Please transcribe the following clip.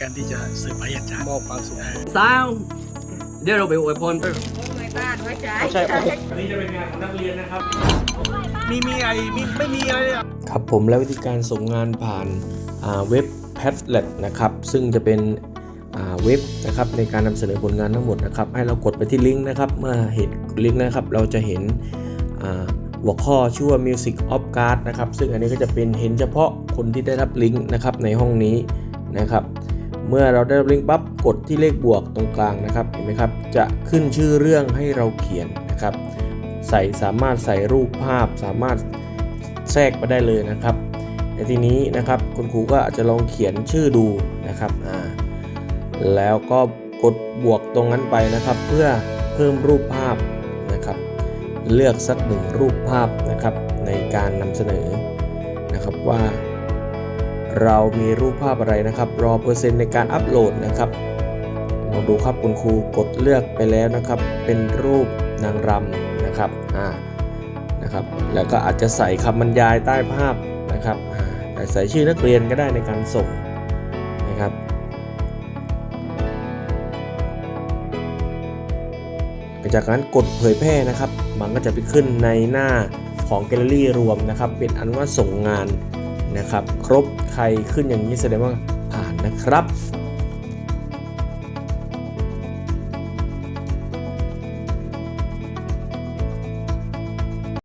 การที่จะเซอร์ไพรส์อาจารย์มอบความสุขสาวเดี๋ยวเราไปอวยพรไปไม่บ้านไว้ใจใช่โอ้โหอันนี้จะเป็นงานของนักเรียนนะครับ มีมีไอมีไม่มีอะไรเลยอะครับผมและวิธีการส่งงานผ่านอ่าเว็บ Padlet นะครับ ซึ่งจะเป็นอ่าเว็บนะครับในการนำเสนอผลงานทั้งหมดนะครับ ให้เรากดไปที่ลิงก์นะครับ เมื่อเห็นลิงก์นะครับ เราจะเห็นอ่าหัวข้อชื่อว่า Music of Card นะครับ ซึ่งอันนี้ก็จะเป็นเห็นเฉพาะคนที่ได้รับลิงก์นะครับในห้องนี้นะครับ เมื่อเราได้รับลิงก์ปั๊บกดที่เลขบวกตรงกลางนะครับเห็นไหมครับจะขึ้นชื่อเรื่องให้เราเขียนนะครับ ใส่สามารถใส่รูปภาพสามารถแทรกไปได้เลยนะครับในทีนี้นะครับคุณครูก็อาจจะลองเขียนชื่อดูนะครับอ่าแล้วก็กดบวกตรงนั้นไปนะครับ เพื่อเพิ่มรูปภาพนะครับ เลือกสักหนึ่งรูปภาพนะครับในการนำเสนอนะครับว่า เรามีรูปภาพอะไรนะครับ รอเปอร์เซ็นต์ในการอัปโหลดนะครับลองดูครับคุณครูกดเลือกไปแล้วนะครับ เป็นรูปนางรำนะครับอ่านะครับ แล้วก็อาจจะใส่คำบรรยายใต้ภาพนะครับอ่าใส่ชื่อนักเรียนก็ได้ในการส่งนะครับจากนั้นกดเผยแพร่นะครับ มันก็จะไปขึ้นในหน้าของแกลเลอรี่รวมนะครับ เป็นอันว่าส่งงาน นะครับ ครบใครขึ้นอย่างนี้แสดงว่าผ่านนะครับ